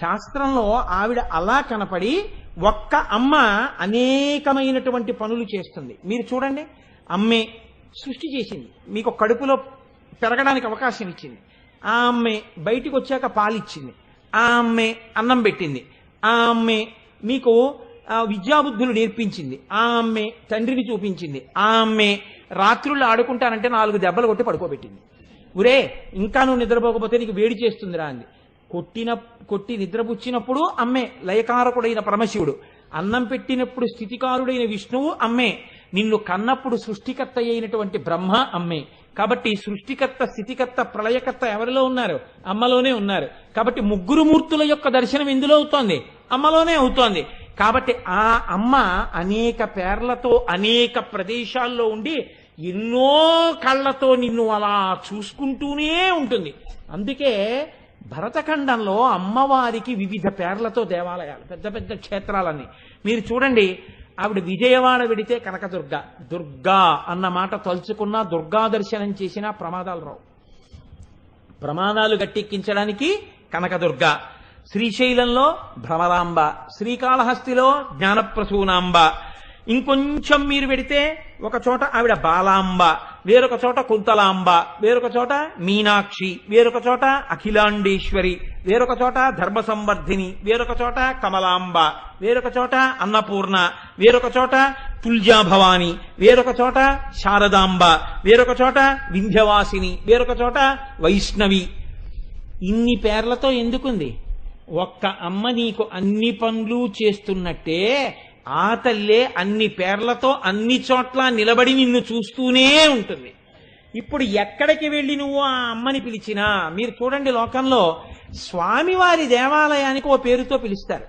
శాస్త్రంలో ఆవిడ అలా కనపడి ఒక్క అమ్మ అనేకమైనటువంటి పనులు చేస్తుంది. మీరు చూడండి. అమ్మే సృష్టి చేసింది. మీకు కడుపులో పెరగడానికి అవకాశం ఇచ్చింది. ఆ అమ్మే బయటికి వచ్చాక పాలిచ్చింది ఆ అమ్మే అన్నం పెట్టింది. ఆ అమ్మే మీకు విద్యాబుద్ధులు నేర్పించింది. ఆ అమ్మే తండ్రిని చూపించింది. ఆ అమ్మే రాత్రులు ఆడుకుంటానంటే నాలుగు దెబ్బలు కొట్టి పడుకోబెట్టింది. ఉరే ఇంకా నువ్వు నిద్రపోకపోతే నీకు వేడి చేస్తుందిరా అంది. కొట్టిన కొట్టి నిద్రపుచ్చినప్పుడు అమ్మే లయకారకుడైన పరమశివుడు. అన్నం పెట్టినప్పుడు స్థితికారుడైన విష్ణువు అమ్మే. నిన్ను కన్నప్పుడు సృష్టికర్త అయినటువంటి బ్రహ్మ అమ్మే. కాబట్టి సృష్టికర్త స్థితికర్త ప్రళయకర్త ఎవరిలో ఉన్నారు? అమ్మలోనే ఉన్నారు. కాబట్టి ముగ్గురు మూర్తుల యొక్క దర్శనం ఎందులో అవుతోంది. అమ్మలోనే అవుతోంది. కాబట్టి ఆ అమ్మ అనేక పేర్లతో అనేక ప్రదేశాల్లో ఉండి ఎన్నో కళ్ళతో నిన్ను అలా చూసుకుంటూనే ఉంటుంది. అందుకే భరతఖండంలో అమ్మవారికి వివిధ పేర్లతో దేవాలయాలు పెద్ద పెద్ద క్షేత్రాలన్నీ. మీరు చూడండి ఆవిడ విజయవాడ వెడితే కనకదుర్గ. దుర్గా అన్న మాట తలుచుకున్నా దుర్గా దర్శనం చేసినా ప్రమాదాలు రావు. ప్రమాదాలు గట్టెక్కించడానికి కనకదుర్గ. శ్రీశైలంలో భ్రమరాంబ శ్రీకాళహస్తిలో జ్ఞానప్రసూనాంబ. ఇంకొంచెం మీరు పెడితే ఒక చోట ఆవిడ బాలాంబ. వేరొక చోట కుంతలాంబ వేరొక చోట మీనాక్షి వేరొక చోట అఖిలాండేశ్వరి వేరొక చోట ధర్మ సంవర్ధిని వేరొక చోట కమలాంబ వేరొక చోట అన్నపూర్ణ వేరొక చోట తుల్జాభవాని వేరొక చోట శారదాంబ వేరొక చోట వింధ్యవాసిని వేరొక చోట వైష్ణవి ఇన్ని పేర్లతో ఎందుకుంది ఒక్క అమ్మ నీకు అన్ని పనులు చేస్తున్నట్టే ఆ తల్లే అన్ని పేర్లతో అన్ని చోట్ల నిలబడి నిన్ను చూస్తూనే ఉంటుంది. ఇప్పుడు ఎక్కడికి వెళ్ళి నువ్వు ఆ అమ్మని పిలిచినా మీరు చూడండి లోకంలో స్వామివారి దేవాలయానికి ఓ పేరుతో పిలుస్తారు.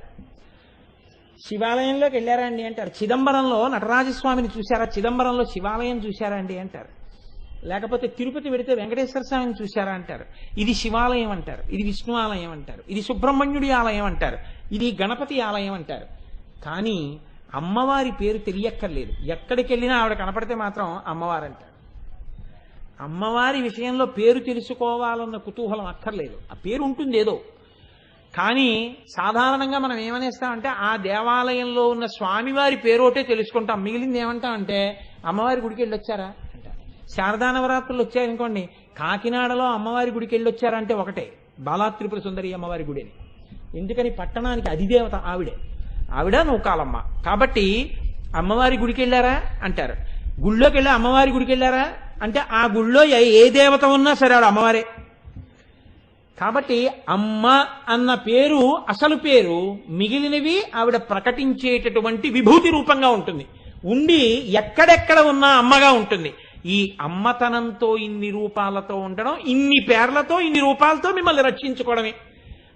శివాలయంలోకి వెళ్ళారా అండి అంటారు. చిదంబరంలో నటరాజస్వామిని చూశారా? చిదంబరంలో శివాలయం చూశారా అండి అంటారు. లేకపోతే తిరుపతి వెడితే వెంకటేశ్వర స్వామిని చూశారా అంటారు. ఇది శివాలయం అంటారు. ఇది విష్ణు ఆలయం అంటారు. ఇది సుబ్రహ్మణ్యుడి ఆలయం అంటారు. ఇది గణపతి ఆలయం అంటారు. కానీ అమ్మవారి పేరు తెలియక్కర్లేదు. ఎక్కడికి వెళ్ళినా ఆవిడ కనపడితే మాత్రం అమ్మవారు అంటారు అమ్మవారి విషయంలో పేరు తెలుసుకోవాలన్న కుతూహలం అక్కర్లేదు. ఆ పేరు ఉంటుంది ఏదో. కానీ సాధారణంగా మనం ఏమనేస్తామంటే ఆ దేవాలయంలో ఉన్న స్వామివారి పేరోటే తెలుసుకుంటాం. మిగిలింది ఏమంటామంటే అమ్మవారి గుడికి వెళ్ళి వచ్చారా అంటారు శారదా నవరాత్రులు వచ్చాయనుకోండి. కాకినాడలో అమ్మవారి గుడికి వెళ్ళి వచ్చారంటే ఒకటే. బాలాత్రిపుర సుందరి అమ్మవారి గుడిని. ఎందుకని? పట్టణానికి అధిదేవత ఆవిడే. ఆవిడ నూకాలమ్మ. కాబట్టి అమ్మవారి గుడికి వెళ్ళారా? అంటారు. గుళ్ళోకి వెళ్ళి అమ్మవారి గుడికి వెళ్ళారా? అంటే ఆ గుళ్ళో ఏ- ఏ దేవత ఉన్నా సరే ఆవిడ అమ్మవారే. కాబట్టి అమ్మ అన్న పేరు అసలు పేరు మిగిలినవి ఆవిడ ప్రకటించేటటువంటి విభూతి రూపంగా ఉంటుంది. ఉండి ఎక్కడెక్కడ ఉన్నా అమ్మగా ఉంటుంది. ఈ అమ్మతనంతో ఇన్ని రూపాలతో ఉండడం ఇన్ని పేర్లతో ఇన్ని రూపాలతో మిమ్మల్ని రక్షించుకోవడమే.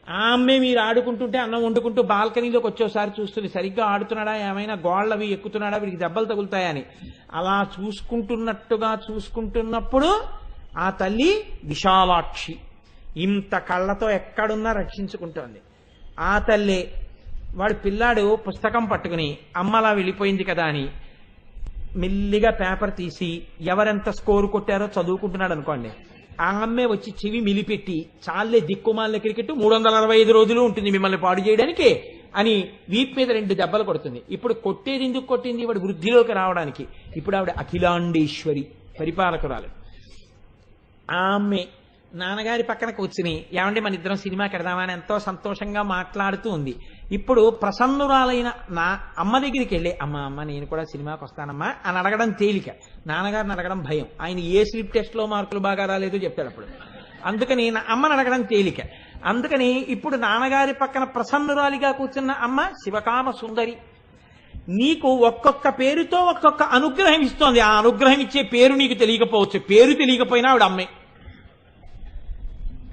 ఆ అమ్మే మీరు ఆడుకుంటుంటే అన్నం వండుకుంటూ బాల్కనీలోకి వచ్చేసారి చూస్తుంది. సరిగ్గా ఆడుతున్నాడా? ఏమైనా గోళ్ళవి ఎక్కుతున్నాడా? వీడికి దెబ్బలు తగులుతాయని. అలా చూసుకుంటున్నట్టుగా చూసుకుంటున్నప్పుడు ఆ తల్లి విశాలాక్షి ఇంత కళ్ళతో ఎక్కడున్నా రక్షించుకుంటోంది. ఆ తల్లి వాడు పిల్లాడు పుస్తకం పట్టుకుని అమ్మలా వెళ్ళిపోయింది కదా అని మెల్లిగా పేపర్ తీసి ఎవరెంత స్కోర్ కొట్టారో చదువుకుంటున్నాడు అనుకోండి ఆ అమ్మే వచ్చి చెవి మిలిపెట్టి చాలే దిక్కుమాల క్రికెట్ మూడు వందల అరవై ఐదు రోజులు ఉంటుంది మిమ్మల్ని పాడు చేయడానికి అని వీప్ మీద రెండు దెబ్బలు కొడుతుంది. ఇప్పుడు కొట్టేది ఎందుకు కొట్టింది? వాడు వృద్ధిలోకి రావడానికి. ఇప్పుడు ఆవిడ అఖిలాండేశ్వరి పరిపాలకురాలు. ఆమె నాన్నగారి పక్కన కూర్చుని ఏమండి మన ఇద్దరం సినిమాకి వెడదామని ఎంతో సంతోషంగా మాట్లాడుతూ ఉంది. ఇప్పుడు ప్రసన్నురాలైన నా అమ్మ దగ్గరికి వెళ్ళి అమ్మ అమ్మ నేను కూడా సినిమాకి వస్తానమ్మా అని అడగడం తేలిక. నాన్నగారిని అడగడం భయం. ఆయన ఏ స్లిప్ టెస్ట్లో మార్కులు బాగా రాలేదో చెప్తాడు అప్పుడు. అందుకని నా అమ్మని అడగడం తేలిక. అందుకని ఇప్పుడు నాన్నగారి పక్కన ప్రసన్నురాలిగా కూర్చున్న అమ్మ శివకామ సుందరి నీకు ఒక్కొక్క పేరుతో ఒక్కొక్క అనుగ్రహం ఇస్తోంది. ఆ అనుగ్రహం ఇచ్చే పేరు నీకు తెలియకపోవచ్చు. పేరు తెలియకపోయినా ఆవిడ అమ్మే.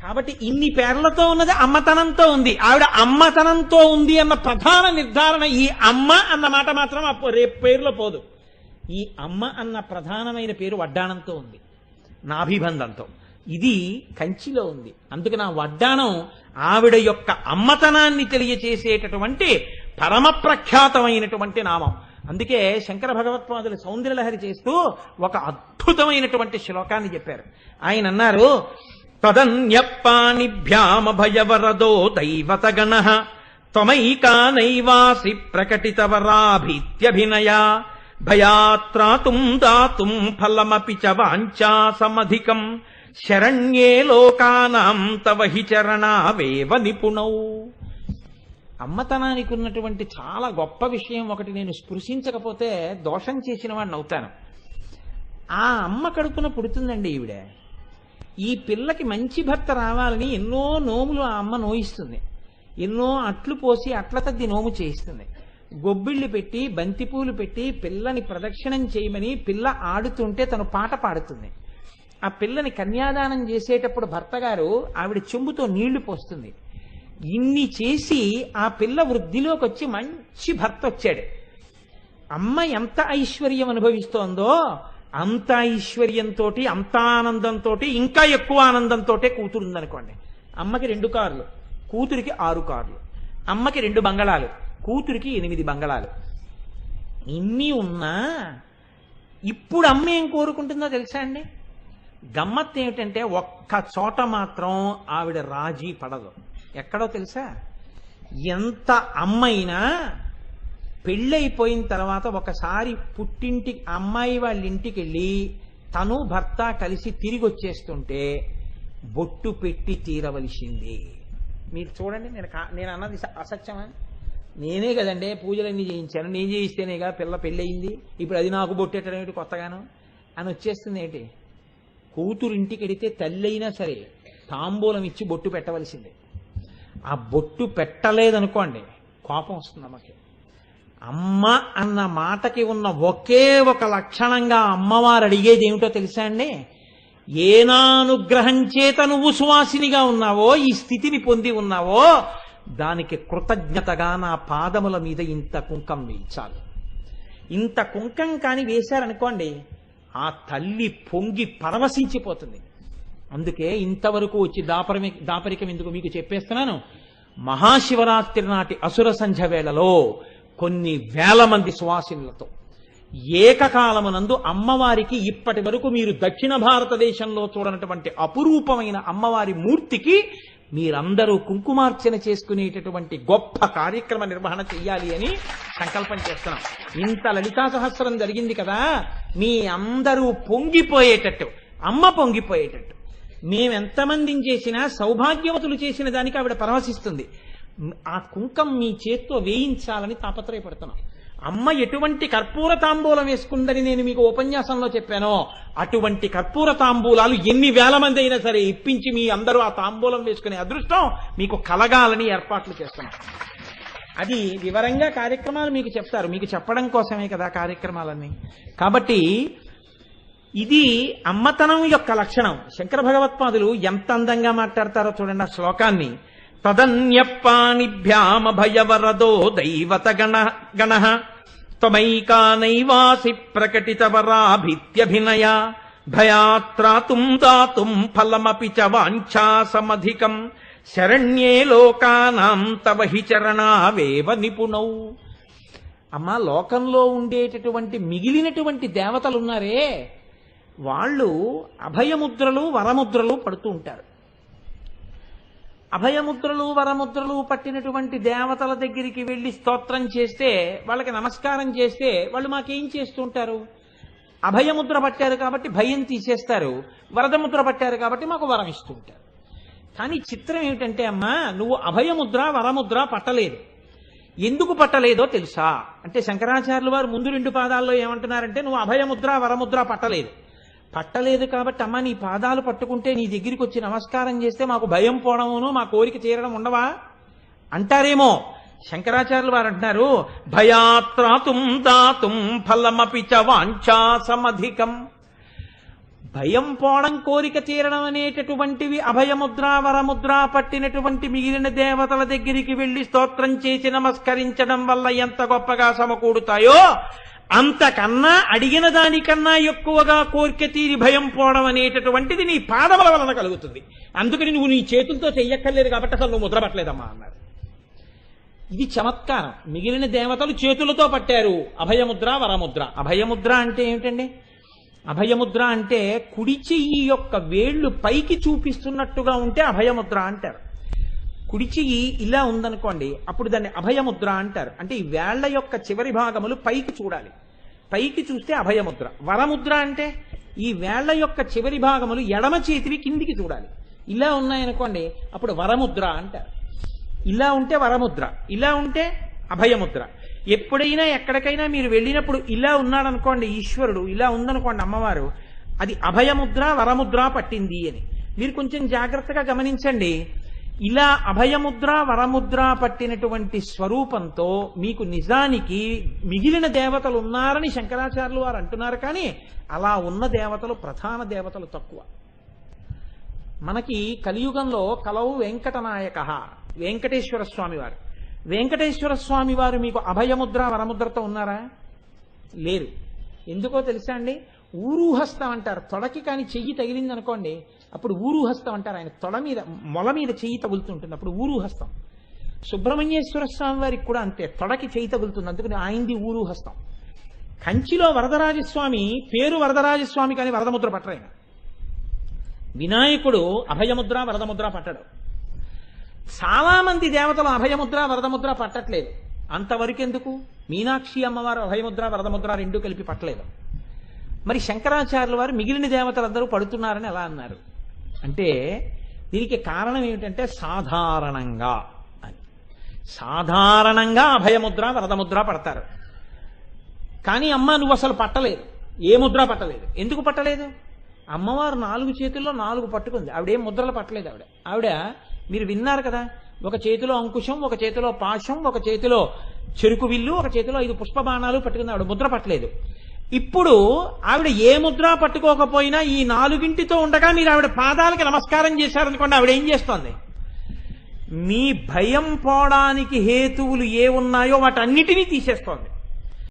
కాబట్టి ఇన్ని పేర్లతో ఉన్నది అమ్మతనంతో ఉంది. ఆవిడ అమ్మతనంతో ఉంది అన్న ప్రధాన నిర్ధారణ ఈ అమ్మ అన్న మాట మాత్రం రేపు పేరులో పోదు. ఈ అమ్మ అన్న ప్రధానమైన పేరు వడ్డాణంతో ఉంది. నాభిబంధంతో. ఇది కంచిలో ఉంది. అందుకని ఆ వడ్డాణం ఆవిడ యొక్క అమ్మతనాన్ని తెలియచేసేటటువంటి పరమ ప్రఖ్యాతమైనటువంటి నామం. అందుకే శంకర భగవత్పాదులు సౌందర్యలహరి చేస్తూ ఒక అద్భుతమైనటువంటి శ్లోకాన్ని చెప్పారు. ఆయన అన్నారు తదన్యపాణిభ్యామభయవరదో దైవతగణ త్వమైకానైవాసి ప్రకటితవరాభీత్యభినయా భయాత్రాతుం దాతుం ఫలమపి చ వాంఛా సమధికం శరణ్యే లోకానాం తవ హి చరణావేవ నిపుణౌ. అమ్మతనానికి ఉన్నటువంటి చాలా గొప్ప విషయం ఒకటి నేను స్పృశించకపోతే దోషం చేసిన వాడిని అవుతాను. ఆ అమ్మ కడుపున పుడుతుందండి ఈవిడ. ఈ పిల్లకి మంచి భర్త రావాలని ఎన్నో నోములు ఆ అమ్మ నోయిస్తుంది. ఎన్నో అట్లు పోసి అట్ల తద్ది నోము చేయిస్తుంది. గొబ్బిళ్ళు పెట్టి బంతిపూలు పెట్టి పిల్లని ప్రదక్షిణం చేయమని పిల్ల ఆడుతుంటే తను పాట పాడుతుంది. ఆ పిల్లని కన్యాదానం చేసేటప్పుడు భర్తగారు ఆవిడ చెంబుతో నీళ్ళు పోస్తుంది. ఇన్ని చేసి ఆ పిల్ల వృద్ధిలోకి వచ్చి మంచి భర్త వచ్చాడు అమ్మ ఎంత ఐశ్వర్యం అనుభవిస్తోందో అంత ఐశ్వర్యంతో అంత ఆనందంతో ఇంకా ఎక్కువ ఆనందంతో కూతురు ఉందనుకోండి అమ్మకి రెండు కార్లు కూతురికి ఆరు కార్లు అమ్మకి రెండు బంగళాలు కూతురికి ఎనిమిది బంగళాలు. ఇన్ని ఉన్నా ఇప్పుడు అమ్మ ఏం కోరుకుంటుందో తెలుసా అండి? గమ్మత్ ఏమిటంటే ఒక్క చోట మాత్రం ఆవిడ రాజీ పడదు. ఎక్కడో తెలుసా? ఎంత అమ్మైనా పెళ్ళైపోయిన తర్వాత ఒకసారి పుట్టింటి అమ్మాయి వాళ్ళ ఇంటికి వెళ్ళి తను భర్త కలిసి తిరిగి వచ్చేస్తుంటే బొట్టు పెట్టి తీరవలసింది. మీరు చూడండి నేను కా- నేను అన్నది అసత్యమా? నేనే కదండి పూజలన్నీ చేయించాను. నేను చేయిస్తేనేగా పిల్ల పెళ్ళయింది. ఇప్పుడు అది నాకు బొట్టెట్టడం ఏంటి కొత్తగాను? అని వచ్చేస్తుంది ఏంటి? కూతురు ఇంటికి వెడితే తల్లి అయినా సరే తాంబూలం ఇచ్చి బొట్టు పెట్టవలసిందే. ఆ బొట్టు పెట్టలేదనుకోండి కోపం వస్తుంది అమ్మకి. అమ్మ అన్న మాటకి ఉన్న ఒకే ఒక లక్షణంగా అమ్మవారు అడిగేది ఏమిటో తెలుసా అండి? ఏనానుగ్రహం చేత నువ్వు సువాసినిగా ఉన్నావో ఈ స్థితిని పొంది ఉన్నావో దానికి కృతజ్ఞతగా నా పాదముల మీద ఇంత కుంకం వేయించాలి. ఇంత కుంకం కాని వేశారనుకోండి ఆ తల్లి పొంగి పరవశించిపోతుంది. అందుకే ఇంతవరకు వచ్చి దాపరమి దాపరికం ఎందుకు మీకు చెప్పేస్తున్నాను? మహాశివరాత్రి నాటి అసుర సంధ్య వేళలో కొన్ని వేల మంది సువాసినులతో. ఏకకాలమునందు అమ్మవారికి ఇప్పటి వరకు మీరు దక్షిణ భారతదేశంలో చూడనటువంటి అపురూపమైన అమ్మవారి మూర్తికి మీరందరూ కుంకుమార్చన చేసుకునేటటువంటి గొప్ప కార్యక్రమ నిర్వహణ చెయ్యాలి అని సంకల్పం చేస్తున్నాం. ఇంత లలితా సహస్రం జరిగింది కదా మీ అందరూ పొంగిపోయేటట్టు అమ్మ పొంగిపోయేటట్టు. మేమెంతమందిని చేసినా సౌభాగ్యవతులు చేసిన దానికి ఆవిడ పరవశిస్తుంది. ఆ కుంకం మీ చేత్తో వేయించాలని తాపత్రయపడుతున్నాం. అమ్మ ఎటువంటి కర్పూర తాంబూలం వేసుకుందని నేను మీకు ఉపన్యాసంలో చెప్పానో అటువంటి కర్పూర తాంబూలాలు ఎన్ని వేల మంది అయినా సరే ఇప్పించి మీ అందరూ ఆ తాంబూలం వేసుకునే అదృష్టం మీకు కలగాలని ఏర్పాట్లు చేస్తున్నాం. అది వివరంగా కార్యక్రమాలు మీకు చెప్తారు. మీకు చెప్పడం కోసమే కదా కార్యక్రమాలన్నీ. కాబట్టి ఇది అమ్మతనం యొక్క లక్షణం. శంకర భగవత్పాదులు ఎంత అందంగా మాట్లాడతారో చూడండి ఆ శ్లోకాన్ని. తదన్యపాణిభ్యామభయవరదో దైవత గణ త్వమైకానైవాసి ప్రకటితవరాభిత్యభినయ భయాత్రాతుం దాతుం ఫలమపి చ వాంఛాసమధికం శరణ్యే లోకానాం తవ హి చరణావేవ నిపుణౌ అమ్మ లోకంలో ఉండేటటువంటి మిగిలినటువంటి దేవతలున్నారే. వాళ్ళు అభయముద్రలు వరముద్రలు పడుతూ ఉంటారు. అభయముద్రలు వరముద్రలు పట్టినటువంటి దేవతల దగ్గరికి వెళ్ళి స్తోత్రం చేస్తే వాళ్ళకి నమస్కారం చేస్తే వాళ్ళు మాకేం చేస్తుంటారు? అభయముద్ర పట్టారు కాబట్టి భయం తీసేస్తారు. వరదముద్ర పట్టారు కాబట్టి మాకు వరం ఇస్తుంటారు. కానీ చిత్రం ఏమిటంటే అమ్మా నువ్వు అభయముద్ర వరముద్ర పట్టలేదు. ఎందుకు పట్టలేదో తెలుసా? అంటే శంకరాచార్యులు వారు ముందు రెండు పాదాల్లో ఏమంటున్నారంటే నువ్వు అభయముద్ర వరముద్ర పట్టలేదు. పట్టలేదు కాబట్టి అమ్మ నీ పాదాలు పట్టుకుంటే నీ దగ్గరికి వచ్చి నమస్కారం చేస్తే మాకు భయం పోవడమును మా కోరిక తీరడం ఉండవా? అంటారేమో శంకరాచార్యులు వారు అంటున్నారు భయాత్రాతుం దాతుం ఫలమపి చ వాంఛా సమధికం భయం పోవడం కోరిక తీరడం అనేటటువంటివి అభయముద్ర వరముద్ర పట్టినటువంటి మిగిలిన దేవతల దగ్గరికి వెళ్ళి స్తోత్రం చేసి నమస్కరించడం వల్ల ఎంత గొప్పగా సమకూడుతాయో అంతకన్నా అడిగిన దానికన్నా ఎక్కువగా కోరిక తీరి భయం పోవడం అనేటటువంటిది నీ పాదముల వలన కలుగుతుంది. అందుకని నువ్వు నీ చేతులతో చెయ్యక్కర్లేదు కాబట్టి అసలు నువ్వు ముద్రపట్టలేదమ్మా అన్నారు. ఇది చమత్కారం. మిగిలిన దేవతలు చేతులతో పట్టారు. అభయముద్ర వరముద్ర. అభయముద్ర అంటే ఏమిటండి? అభయముద్ర అంటే కుడి చెయ్యి యొక్క వేళ్ళు పైకి చూపిస్తున్నట్టుగా ఉంటే అభయముద్ర అంటారు. కుడి చెయ్యి ఇలా ఉందనుకోండి అప్పుడు దాన్ని అభయముద్ర అంటారు. అంటే ఈ వేళ్ళ యొక్క చివరి భాగములు పైకి చూడాలి. పైకి చూస్తే అభయముద్ర. వరముద్ర అంటే ఈ వేళ్ళ యొక్క చివరి భాగములు ఎడమ చేతివి కిందికి చూడాలి. ఇలా ఉన్నాయనుకోండి అప్పుడు వరముద్ర అంటారు. ఇలా ఉంటే వరముద్ర ఇలా ఉంటే అభయముద్ర. ఎప్పుడైనా ఎక్కడికైనా మీరు వెళ్ళినప్పుడు ఇలా ఉన్నాడనుకోండి ఈశ్వరుడు ఇలా ఉందనుకోండి అమ్మవారు అది అభయముద్ర వరముద్ర పట్టింది అని. మీరు కొంచెం జాగ్రత్తగా గమనించండి ఇలా అభయముద్ర వరముద్ర పట్టినటువంటి స్వరూపంతో మీకు నిజానికి మిగిలిన దేవతలు ఉన్నారని శంకరాచార్యులు వారు అంటున్నారు కానీ అలా ఉన్న దేవతలు ప్రధాన దేవతలు తక్కువ. మనకి కలియుగంలో కలవు వెంకటనాయక వెంకటేశ్వర స్వామి వారు. వెంకటేశ్వర స్వామి వారు మీకు అభయముద్ర వరముద్రతో ఉన్నారా? లేరు. ఎందుకో తెలుసా అండి? ఊరుహస్తం అంటారు. తొడకి కానీ చెయ్యి తగిలింది అనుకోండి అప్పుడు ఊరుహస్తం అంటారు ఆయన. తొడ మీద మొల మీద చెయ్యి తగులుతుంటుంది. అప్పుడు ఊరుహస్తం సుబ్రహ్మణ్యేశ్వర స్వామి వారికి కూడా అంతే. తొడకి చేయి తగులుతుంది. అందుకని ఆయనది ఊరుహస్తం కంచిలో వరదరాజస్వామి పేరు వరదరాజస్వామి కానీ వరదముద్ర పట్టరాయన. వినాయకుడు అభయముద్ర వరదముద్ర పట్టడు. చాలామంది దేవతలు అభయముద్ర వరదముద్ర పట్టట్లేదు. అంతవరకెందుకు? మీనాక్షి అమ్మవారు అభయముద్ర వరదముద్ర రెండు కలిపి పట్టలేదు. మరి శంకరాచార్యుల వారు మిగిలిన దేవతలందరూ పడుతున్నారని ఎలా అన్నారు. అంటే దీనికి కారణం ఏమిటంటే సాధారణంగా అని. సాధారణంగా అభయముద్ర వరదముద్ర పడతారు. కానీ అమ్మ నువ్వు అసలు పట్టలేదు. ఏ ముద్ర పట్టలేదు. ఎందుకు పట్టలేదు? అమ్మవారు నాలుగు చేతుల్లో నాలుగు పట్టుకుంది. ఆవిడేం ముద్రలు పట్టలేదు ఆవిడ. ఆవిడ మీరు విన్నారు కదా ఒక చేతిలో అంకుశం ఒక చేతిలో పాశం ఒక చేతిలో చెరుకు విల్లు ఒక చేతిలో ఐదు పుష్ప బాణాలు పట్టుకుంది. ఆవిడ ముద్ర పట్టలేదు. ఇప్పుడు ఆవిడ ఏ ముద్ర పట్టుకోకపోయినా ఈ నాలుగింటితో ఉండగా మీరు ఆవిడ పాదాలకి నమస్కారం చేశారనుకోండి ఆవిడ ఏం చేస్తోంది? మీ భయం పోవడానికి హేతువులు ఏ ఉన్నాయో వాటన్నిటినీ తీసేస్తోంది.